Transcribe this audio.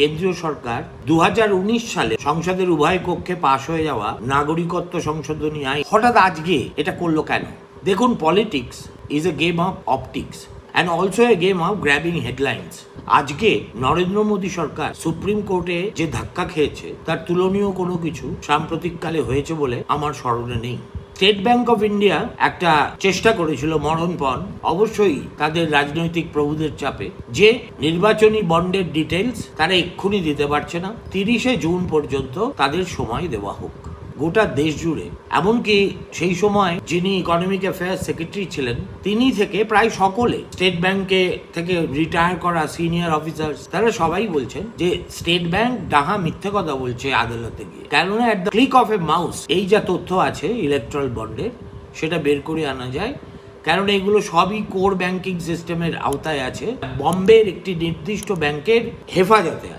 কেন্দ্রীয় সরকার দু হাজার উনিশ সালে সংসদের উভয় কক্ষে পাশ হয়ে যাওয়া নাগরিকত্ব সংশোধনী আইন হঠাৎ আজকে এটা করল কেন? দেখুন politics is a game of optics and also a game of grabbing headlines আজকে নরেন্দ্র মোদী সরকার সুপ্রিম কোর্টে যে ধাক্কা খেয়েছে, তার তুলনীয় কোনো কিছু সাম্প্রতিককালে হয়েছে বলে আমার স্মরণে নেই। স্টেট ব্যাংক অফ ইন্ডিয়া একটা চেষ্টা করেছিল মরণপণ অবশ্যই তাদের রাজনৈতিক প্রভুদের চাপে। যে নির্বাচনী বন্ডের ডিটেলস তারা এক্ষুনি দিতে পারছে না। তিরিশে জুন পর্যন্ত তাদের সময় দেওয়া হোক। গোটা দেশ জুড়ে, এমনকি সেই সময় যিনি ইকোনমিক অ্যাফেয়ার্স সেক্রেটারি ছিলেন, তিনি থেকে প্রায় সকলে স্টেট ব্যাংকে থেকে রিটায়ার করা সিনিয়র অফিসার তারা সবাই বলছেন যে স্টেট ব্যাংক ডাহা মিথ্যে কথা বলছে আদালতে গিয়ে। কেননা at the click of a mouse এই যা তথ্য আছে ইলেকট্রাল বন্ডের সেটা বের করে আনা যায়। কারণ এগুলো সবই কোর ব্যাংকিং সিস্টেমের আওতায় আছে। বম্বের একটি নির্দিষ্ট ব্যাংকের হেফাজতে আছে।